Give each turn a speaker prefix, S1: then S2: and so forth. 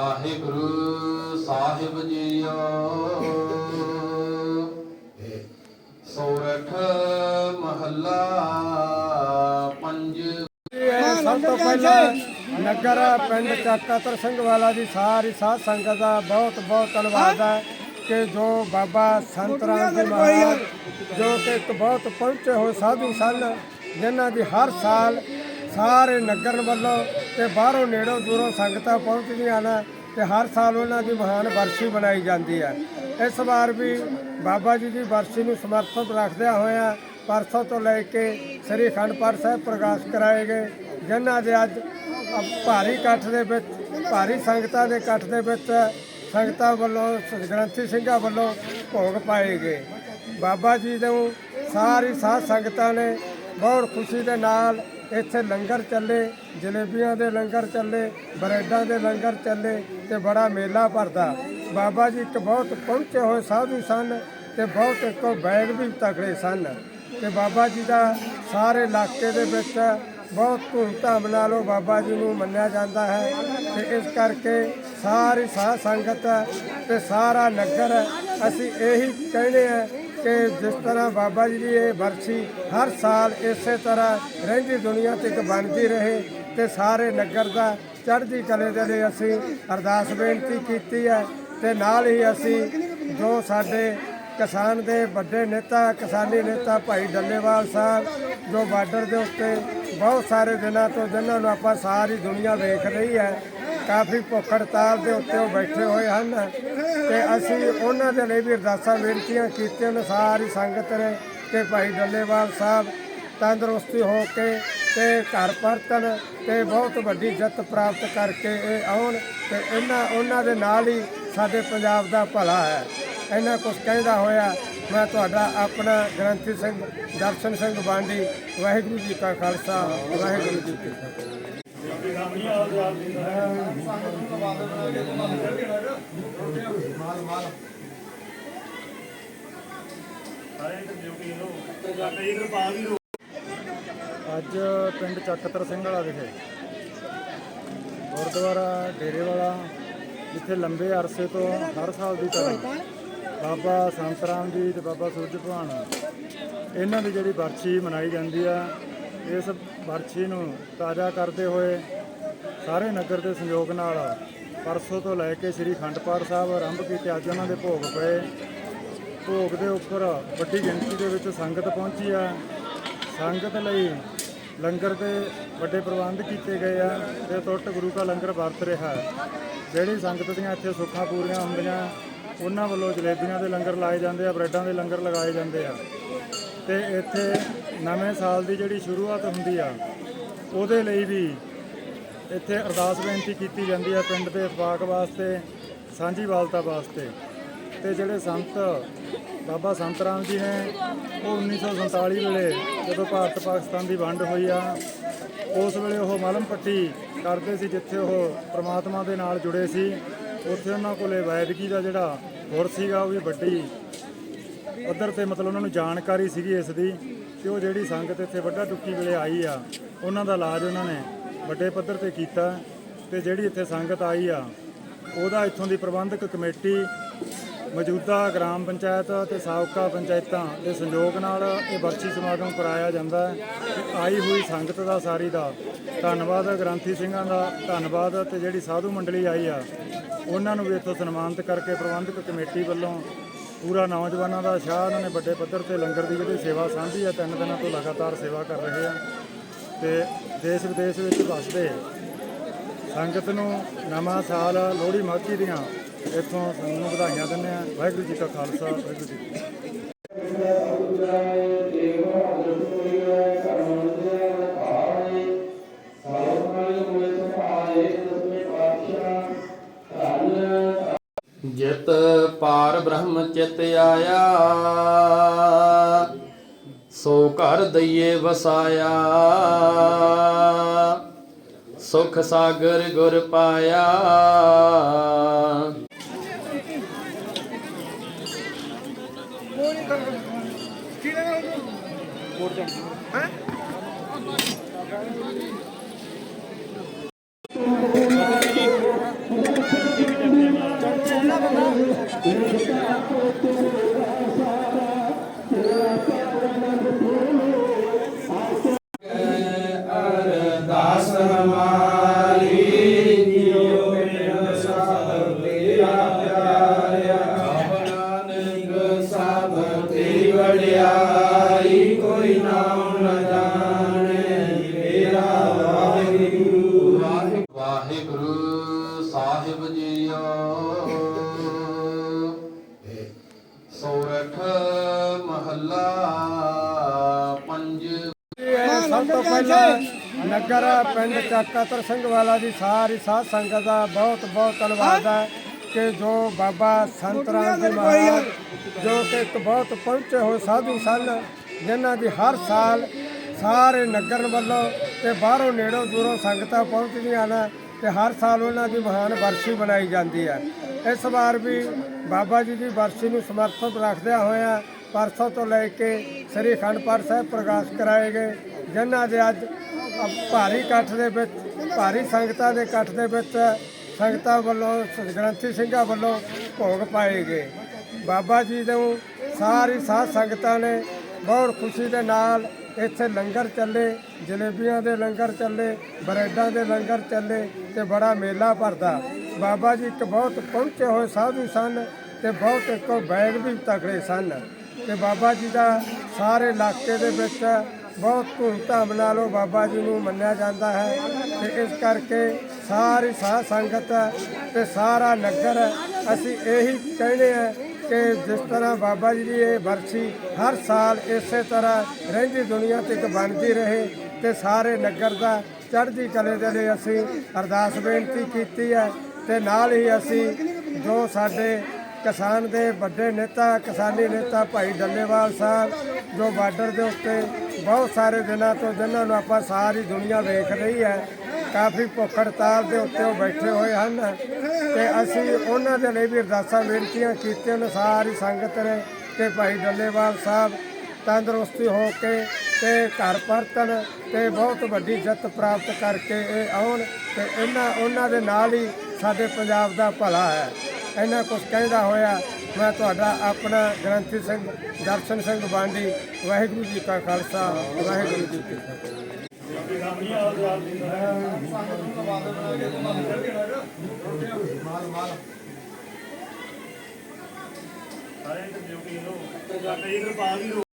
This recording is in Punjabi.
S1: ਵਾਹਿਗੁਰੂ ਸਾਹਿਬ ਜੀਓ। ਸੋਰਠ ਮਹੱਲਾ ਪੰਜ।
S2: ਸਭ ਤੋਂ ਪਹਿਲਾਂ ਨਗਰ ਪਿੰਡ ਚੱਕਾਤਰ ਸਿੰਘ ਵਾਲਾ ਦੀ ਸਾਰੀ ਸਾਧ ਸੰਗਤ ਦਾ ਬਹੁਤ ਬਹੁਤ ਧੰਨਵਾਦ ਹੈ ਕਿ ਜੋ ਬਾਬਾ ਸੰਤ ਰਾਮ ਜੀ ਮਹਾਰਾਜ, ਜੋ ਕਿ ਇੱਕ ਬਹੁਤ ਪਹੁੰਚੇ ਹੋਏ ਸਾਧੂ ਸਨ ਜਿਨ੍ਹਾਂ ਦੀ ਹਰ ਸਾਲ ਸਾਰੇ ਨਗਰ ਵੱਲੋਂ ਤੇ ਬਾਹਰੋਂ ਨੇੜੋਂ ਦੂਰੋਂ ਸੰਗਤਾਂ ਪਹੁੰਚਦੀਆਂ ਨੇ ਤੇ ਹਰ ਸਾਲ ਉਹਨਾਂ ਦੀ ਮਹਾਨ ਵਰਸ਼ੀ ਬਣਾਈ ਜਾਂਦੀ ਹੈ। ਇਸ ਵਾਰ ਵੀ ਬਾਬਾ ਜੀ ਦੀ ਵਰਸ਼ੀ ਨੂੰ ਸਮਰਪਿਤ ਰੱਖਦਿਆਂ ਹੋਇਆਂ ਪਰਸੋਂ ਤੋਂ ਲੈ ਕੇ ਸ੍ਰੀ ਅਖੰਡ ਸਾਹਿਬ ਪ੍ਰਕਾਸ਼ ਕਰਾਏ ਗਏ, ਜਿਨ੍ਹਾਂ ਦੇ ਅੱਜ ਭਾਰੀ ਇਕੱਠ ਦੇ ਵਿੱਚ, ਭਾਰੀ ਸੰਗਤਾਂ ਦੇ ਇਕੱਠ ਦੇ ਵਿੱਚ ਸੰਗਤਾਂ ਵੱਲੋਂ ਗ੍ਰੰਥੀ ਸਿੰਘਾਂ ਵੱਲੋਂ ਭੋਗ ਪਾਏ ਗਏ। ਬਾਬਾ ਜੀ ਨੂੰ ਸਾਰੀ ਸਾਧ ਸੰਗਤਾਂ ਨੇ ਬਹੁਤ ਖੁਸ਼ੀ ਦੇ ਨਾਲ ਇੱਥੇ ਲੰਗਰ ਚੱਲੇ, ਜਲੇਬੀਆਂ ਦੇ ਲੰਗਰ ਚੱਲੇ, ਬਰੈਡਾਂ ਦੇ ਲੰਗਰ ਚੱਲੇ ਤੇ ਬੜਾ ਮੇਲਾ ਭਰਦਾ। ਬਾਬਾ ਜੀ ਇੱਕ ਬਹੁਤ ਪਹੁੰਚੇ ਹੋਏ ਸਾਧੂ ਸਨ ਤੇ ਬਹੁਤ ਇੱਕੋ ਬੈਗ ਵੀ ਤਕੜੇ ਸਨ। ਤੇ ਬਾਬਾ ਜੀ ਦਾ ਸਾਰੇ ਇਲਾਕੇ ਦੇ ਵਿੱਚ ਬਹੁਤ ਧੂਮਧਾਮ ਨਾਲ ਉਹ ਬਾਬਾ ਜੀ ਨੂੰ ਮੰਨਿਆ ਜਾਂਦਾ ਹੈ ਤੇ ਇਸ ਕਰਕੇ ਸਾਰੀ ਸਾਧ ਸੰਗਤ ਤੇ ਸਾਰਾ ਨਗਰ ਅਸੀਂ ਇਹੀ ਕਹਿੰਦੇ ਆ ਕਿ ਜਿਸ ਤਰ੍ਹਾਂ ਬਾਬਾ ਜੀ ਦੀ ਇਹ ਵਰਸੀ ਹਰ ਸਾਲ ਇਸੇ ਤਰ੍ਹਾਂ ਰਹਿੰਦੀ ਦੁਨੀਆ ਤੇ ਇੱਕ ਬਣਦੀ ਰਹੇ ਤੇ ਸਾਰੇ ਨਗਰ ਦਾ ਚੜ੍ਹਦੀ ਕਲੇ ਦੇ ਲਈ ਅਸੀਂ ਅਰਦਾਸ ਬੇਨਤੀ ਕੀਤੀ ਹੈ ਤੇ ਨਾਲ ਹੀ ਅਸੀਂ ਜੋ ਸਾਡੇ ਕਿਸਾਨ ਦੇ ਵੱਡੇ ਨੇਤਾ, ਕਿਸਾਨੀ ਨੇਤਾ ਭਾਈ ਡੱਲੇਵਾਲ ਸਾਹਿਬ, ਜੋ ਬਾਰਡਰ ਦੇ ਉੱਤੇ ਬਹੁਤ ਸਾਰੇ ਦਿਨਾਂ ਤੋਂ ਜਿਨ੍ਹਾਂ ਨੂੰ ਆਪਾਂ ਸਾਰੀ ਦੁਨੀਆ ਵੇਖ ਰਹੀ ਹੈ ਕਾਫੀ ਭੁੱਖ ਹੜਤਾਲ ਦੇ ਉੱਤੇ ਉਹ ਬੈਠੇ ਹੋਏ ਹਨ ਤੇ ਅਸੀਂ ਉਹਨਾਂ ਦੇ ਲਈ ਵੀ ਅਰਦਾਸਾਂ, ਬੇਨਤੀਆਂ ਕੀਤੀਆਂ ਨੇ, ਸਾਰੀ ਸੰਗਤ ਨੇ ਕਿ ਭਾਈ ਡੱਲੇਵਾਲ ਸਾਹਿਬ ਤੰਦਰੁਸਤੀ ਹੋ ਕੇ ਤੇ ਘਰ ਪਰਤਨ ਤੇ ਬਹੁਤ ਵੱਡੀ ਜਿੱਤ ਪ੍ਰਾਪਤ ਕਰਕੇ ਇਹ ਆਉਣ ਤੇ ਇਹਨਾਂ, ਉਹਨਾਂ ਦੇ ਨਾਲ ਹੀ ਸਾਡੇ ਪੰਜਾਬ ਦਾ ਭਲਾ ਹੈ। ਇਹਨਾਂ ਕੁਝ ਕਹਿੰਦਾ ਹੋਇਆ, ਮੈਂ ਤੁਹਾਡਾ ਆਪਣਾ ਗ੍ਰੰਥੀ ਸਿੰਘ, ਦਰਸ਼ਨ ਸਿੰਘ ਬਾਂਡੀ, ਵਾਹਿਗੁਰੂ ਜੀ ਕਾ ਖਾਲਸਾ, ਵਾਹਿਗੁਰੂ ਜੀ ਕੀ ਫਤਿਹ। ਅੱਜ ਪਿੰਡ ਚੱਕਤਰ ਸਿੰਘ ਵਾਲਾ ਵਿਖੇ ਗੁਰਦੁਆਰਾ ਡੇਰੇ ਵਾਲਾ, ਜਿੱਥੇ ਲੰਬੇ ਅਰਸੇ ਤੋਂ ਹਰ ਸਾਲ ਦੀ ਤਰ੍ਹਾਂ ਬਾਬਾ ਸੰਤ ਰਾਮ ਜੀ ਤੇ ਬਾਬਾ ਸੂਰਜ ਭਗਵਾਨ ਇਹਨਾਂ ਦੀ ਜਿਹੜੀ ਵਰਛੀ ਮਨਾਈ ਜਾਂਦੀ ਆ, ਇਸ ਵਰਛੀ ਨੂੰ ਤਾਜ਼ਾ ਕਰਦੇ ਹੋਏ ਸਾਰੇ ਨਗਰ ਦੇ ਸੰਯੋਗ ਨਾਲ ਪਰਸੋਂ ਤੋਂ ਲੈ ਕੇ ਸ੍ਰੀ ਅਖੰਡ ਪਾਠ ਸਾਹਿਬ ਆਰੰਭ ਕੀਤੇ ਅੱਜ ਉਹਨਾਂ ਦੇ ਭੋਗ ਪਏ। ਭੋਗ ਦੇ ਉੱਪਰ ਵੱਡੀ ਗਿਣਤੀ ਦੇ ਵਿੱਚ ਸੰਗਤ ਪਹੁੰਚੀ ਆ। ਸੰਗਤ ਲਈ ਲੰਗਰ ਦੇ ਵੱਡੇ ਪ੍ਰਬੰਧ ਕੀਤੇ ਗਏ ਆ ਤੇ ਟੁੱਟ ਗੁਰੂ ਕਾ ਲੰਗਰ ਵਰਤ ਰਿਹਾ ਜਿਹੜੀ ਸੰਗਤ ਦੀਆਂ ਇੱਥੇ ਸੁੱਖਾਂ ਪੂਰੀਆਂ ਹੁੰਦੀਆਂ, ਉਹਨਾਂ ਵੱਲੋਂ ਜਲੇਬੀਆਂ ਦੇ ਲੰਗਰ ਲਾਏ ਜਾਂਦੇ ਆ, ਬ੍ਰੈਡਾਂ ਦੇ ਲੰਗਰ ਲਗਾਏ ਜਾਂਦੇ ਆ। ਤੇ ਇੱਥੇ ਨਵੇਂ ਸਾਲ ਦੀ ਜਿਹੜੀ ਸ਼ੁਰੂਆਤ ਹੁੰਦੀ ਆ, ਉਹਦੇ ਲਈ ਵੀ ਇੱਥੇ ਅਰਦਾਸ ਬੇਨਤੀ ਕੀਤੀ ਜਾਂਦੀ ਆ ਪਿੰਡ ਦੇ ਇਤਫਾਕ ਵਾਸਤੇ, ਸਾਂਝੀ ਵਾਲਤਾ ਵਾਸਤੇ। ਤੇ ਜਿਹੜੇ ਸੰਤ, ਬਾਬਾ ਸੰਤ ਰਾਮ ਜੀ ਨੇ, ਉਹ 1947 ਵੇਲੇ ਜਦੋਂ ਭਾਰਤ ਪਾਕਿਸਤਾਨ ਦੀ ਵੰਡ ਹੋਈ ਆ, ਉਸ ਵੇਲੇ ਉਹ ਮਲਮ ਪੱਟੀ ਕਰਦੇ ਸੀ ਜਿੱਥੇ ਉਹ ਪ੍ਰਮਾਤਮਾ ਦੇ ਨਾਲ ਜੁੜੇ ਸੀ। ਉੱਥੇ ਉਹਨਾਂ ਕੋਲੇ ਵੈਦਗੀ ਦਾ ਜਿਹੜਾ ਗੁਰ ਸੀਗਾ, ਉਹ ਵੀ ਵੱਡੀ ਪੱਧਰ ਤੇ ਮਤਲਬ ਉਹਨਾਂ ਨੂੰ ਜਾਣਕਾਰੀ ਸੀਗੀ ਇਸ ਦੀ। ਕਿ ਉਹ ਜਿਹੜੀ ਸੰਗਤ ਇੱਥੇ ਵੱਡਾ ਟੁੱਕੀ ਵੇਲੇ ਆਈ ਆ, ਉਹਨਾਂ ਦਾ ਇਲਾਜ ਉਹਨਾਂ ਨੇ ਵੱਡੇ ਪੱਧਰ ਤੇ ਕੀਤਾ ਤੇ ਜਿਹੜੀ ਇੱਥੇ ਸੰਗਤ ਆਈ ਆ, ਉਹਦਾ ਇੱਥੋਂ ਦੀ ਪ੍ਰਬੰਧਕ ਕਮੇਟੀ,
S3: ਮੌਜੂਦਾ ਗ੍ਰਾਮ ਪੰਚਾਇਤ ਤੇ ਸਾਬਕਾ ਪੰਚਾਇਤਾਂ ਦੇ ਸੰਯੋਗ ਨਾਲ ਇਹ ਬਰਛੀ ਸਮਾਗਮ ਕਰਾਇਆ ਜਾਂਦਾ ਹੈ ਆਈ ਹੋਈ ਸੰਗਤ ਦਾ ਸਾਰੀ ਦਾ ਧੰਨਵਾਦ ਗ੍ਰੰਥੀ ਸਿੰਘਾਂ ਦਾ ਧੰਨਵਾਦ ਤੇ ਜਿਹੜੀ ਸਾਧੂ ਮੰਡਲੀ ਆਈ ਆ, ਉਹਨਾਂ ਨੂੰ ਵੀ ਇੱਥੋਂ ਸਨਮਾਨਿਤ ਕਰਕੇ ਪ੍ਰਬੰਧਕ ਕਮੇਟੀ ਵੱਲੋਂ ਪੂਰਾ ਨੌਜਵਾਨਾਂ ਦਾ ਸ਼ਾਹ, ਉਹਨਾਂ ਨੇ ਵੱਡੇ ਪੱਧਰ ਤੇ ਲੰਗਰ ਦੀ ਜਿਹੜੀ ਸੇਵਾ ਸਾਂਝੀ ਆ ਤਿੰਨ ਦਿਨਾਂ ਤੋਂ ਲਗਾਤਾਰ ਸੇਵਾ ਕਰ ਰਹੇ ਆ ਤੇ ਦੇਸ਼ ਵਿਦੇਸ਼ ਵਿੱਚ ਵਸਦੇ ਸੰਗਤ ਨੂੰ ਨਵਾਂ ਸਾਲ ਲੋਹੜੀ ਮਾਘੀ ਦੀਆਂ ਇੱਥੋਂ ਸਾਨੂੰ ਵਧਾਈਆਂ ਦਿੰਦੇ ਆ ਵਾਹਿਗੁਰੂ ਜੀ ਕਾ ਖਾਲਸਾ, ਵਾਹਿਗੁਰੂ ਜੀ ਕੀ ਫਤਿਹ।
S1: ਜਿਤ ਪਾਰ ਬ੍ਰਹਮ ਚਿਤ ਆਇਆ। ਸੋ ਘਰ ਦਈਏ ਵਸਾਇਆ। ਸੁਖ ਸਾਗਰ ਗੁਰ ਪਾਇਆ। ਅਰਦਾਸ ਵਡਿਆਈ ਕੋਈ ਨਾਮ ਨ ਜਾਣੇ ਮੇਰਾ ਵਾਹਿਗੁਰੂ। ਵਾਹਿਗੁਰੂ ਸਾਹਿਬ ਜੀਓ। ਸੋਰਠ ਮਹੱਲਾ ਪੰਜ।
S2: ਸਭ ਤੋਂ ਪਹਿਲਾਂ ਨਗਰ ਪਿੰਡ ਚੱਕਾਤਰ ਸਿੰਘ ਵਾਲਾ ਦੀ ਸਾਰੀ ਸਾਧ ਸੰਗਤ ਦਾ ਬਹੁਤ ਬਹੁਤ ਧੰਨਵਾਦ ਹੈ। ਕਿ ਜੋ ਬਾਬਾ ਸੰਤ ਰਾਮ ਜੀ ਮਹਾਰਾਜ, ਜੋ ਕਿ ਇੱਕ ਬਹੁਤ ਪਹੁੰਚੇ ਹੋਏ ਸਾਧੂ ਸਨ ਜਿਨ੍ਹਾਂ ਦੀ ਹਰ ਸਾਲ ਸਾਰੇ ਨਗਰ ਵੱਲੋਂ ਤੇ ਬਾਹਰੋਂ ਨੇੜੋਂ ਦੂਰੋਂ ਸੰਗਤਾਂ ਪਹੁੰਚਦੀਆਂ ਨੇ ਤੇ ਹਰ ਸਾਲ ਉਹਨਾਂ ਦੀ ਮਹਾਨ ਵਰਸ਼ੀ ਬਣਾਈ ਜਾਂਦੀ ਹੈ। ਇਸ ਵਾਰ ਵੀ ਬਾਬਾ ਜੀ ਦੀ ਵਰਸ਼ੀ ਨੂੰ ਸਮਰਪਿਤ ਰੱਖਦਿਆਂ ਹੋਇਆਂ ਪਰਸੋਂ ਤੋਂ ਲੈ ਕੇ ਸ੍ਰੀ ਅਖੰਡ ਪਾਠ ਸਾਹਿਬ ਪ੍ਰਕਾਸ਼ ਕਰਾਏ ਗਏ, ਜਿਨ੍ਹਾਂ ਦੇ ਅੱਜ ਭਾਰੀ ਇਕੱਠ ਦੇ ਵਿੱਚ, ਭਾਰੀ ਸੰਗਤਾਂ ਦੇ ਇਕੱਠ ਦੇ ਵਿੱਚ ਸੰਗਤਾਂ ਵੱਲੋਂ ਗ੍ਰੰਥੀ ਸਿੰਘਾਂ ਵੱਲੋਂ ਭੋਗ ਪਾਏ ਗਏ। ਬਾਬਾ ਜੀ ਨੂੰ ਸਾਰੀ ਸਾਧ ਸੰਗਤਾਂ ਨੇ ਬਹੁਤ ਖੁਸ਼ੀ ਦੇ ਨਾਲ ਇੱਥੇ ਲੰਗਰ ਚੱਲੇ, ਜਲੇਬੀਆਂ ਦੇ ਲੰਗਰ ਚੱਲੇ, ਬਰੈਡਾਂ ਦੇ ਲੰਗਰ ਚੱਲੇ ਤੇ ਬੜਾ ਮੇਲਾ ਭਰਦਾ। ਬਾਬਾ ਜੀ ਇੱਕ ਬਹੁਤ ਪਹੁੰਚੇ ਹੋਏ ਸਾਧੂ ਸਨ ਤੇ ਬਹੁਤ ਇੱਕੋ ਬੈਗ ਵੀ ਤਕੜੇ ਸਨ। ਤੇ ਬਾਬਾ ਜੀ ਦਾ ਸਾਰੇ ਇਲਾਕੇ ਦੇ ਵਿੱਚ ਬਹੁਤ ਧੂਮਧਾਮ ਨਾਲ ਉਹ ਬਾਬਾ ਜੀ ਨੂੰ ਮੰਨਿਆ ਜਾਂਦਾ ਹੈ ਤੇ ਇਸ ਕਰਕੇ ਸਾਰੀ ਸਾਧ ਸੰਗਤ ਤੇ ਸਾਰਾ ਨਗਰ ਅਸੀਂ ਇਹੀ ਕਹਿੰਦੇ ਆ ਕਿ ਜਿਸ ਤਰ੍ਹਾਂ ਬਾਬਾ ਜੀ ਦੀ ਇਹ ਵਰਸੀ ਹਰ ਸਾਲ ਇਸੇ ਤਰ੍ਹਾਂ ਰਹਿੰਦੀ ਦੁਨੀਆ ਤੇ ਇੱਕ ਬਣਦੀ ਰਹੇ ਤੇ ਸਾਰੇ ਨਗਰ ਦਾ ਚੜ੍ਹਦੀ ਕਲੇ ਦੇ ਲਈ ਅਸੀਂ ਅਰਦਾਸ ਬੇਨਤੀ ਕੀਤੀ ਹੈ ਤੇ ਨਾਲ ਹੀ ਅਸੀਂ ਜੋ ਸਾਡੇ ਕਿਸਾਨ ਦੇ ਵੱਡੇ ਨੇਤਾ, ਕਿਸਾਨੀ ਨੇਤਾ ਭਾਈ ਡੱਲੇਵਾਲ ਸਾਹਿਬ, ਜੋ ਬਾਰਡਰ ਦੇ ਉੱਤੇ ਬਹੁਤ ਸਾਰੇ ਦਿਨਾਂ ਤੋਂ ਜਿਨ੍ਹਾਂ ਨੂੰ ਆਪਾਂ ਸਾਰੀ ਦੁਨੀਆ ਵੇਖ ਰਹੀ ਹੈ ਕਾਫੀ ਭੁੱਖ ਹੜਤਾਲ ਦੇ ਉੱਤੇ ਉਹ ਬੈਠੇ ਹੋਏ ਹਨ ਤੇ ਅਸੀਂ ਉਹਨਾਂ ਦੇ ਲਈ ਵੀ ਅਰਦਾਸਾਂ ਬੇਨਤੀਆਂ ਕੀਤੀਆਂ ਨੇ, ਸਾਰੀ ਸੰਗਤ ਨੇ ਕਿ ਭਾਈ ਡੱਲੇਵਾਲ ਸਾਹਿਬ ਤੰਦਰੁਸਤੀ ਹੋ ਕੇ ਤੇ ਘਰ ਪਰਤਨ ਤੇ ਬਹੁਤ ਵੱਡੀ ਜਿੱਤ ਪ੍ਰਾਪਤ ਕਰਕੇ ਇਹ ਆਉਣ ਤੇ ਇਹਨਾਂ, ਉਹਨਾਂ ਦੇ ਨਾਲ ਹੀ ਸਾਡੇ ਪੰਜਾਬ ਦਾ ਭਲਾ ਹੈ। ਇਹਨਾਂ ਕੁਝ ਕਹਿੰਦਾ ਹੋਇਆ, ਮੈਂ ਤੁਹਾਡਾ ਆਪਣਾ ਗ੍ਰੰਥੀ ਸਿੰਘ, ਦਰਸ਼ਨ ਸਿੰਘ ਬਾਂਡੀ, ਵਾਹਿਗੁਰੂ ਜੀ ਕਾ ਖਾਲਸਾ, ਵਾਹਿਗੁਰੂ ਜੀ ਕੀ ਫਤਿਹ। ਸਾਰੇ ਡਿਊਟੀ ਲੋ ਤੇ ਜਾ ਕੇ ਇਧਰ ਪਾ ਵੀ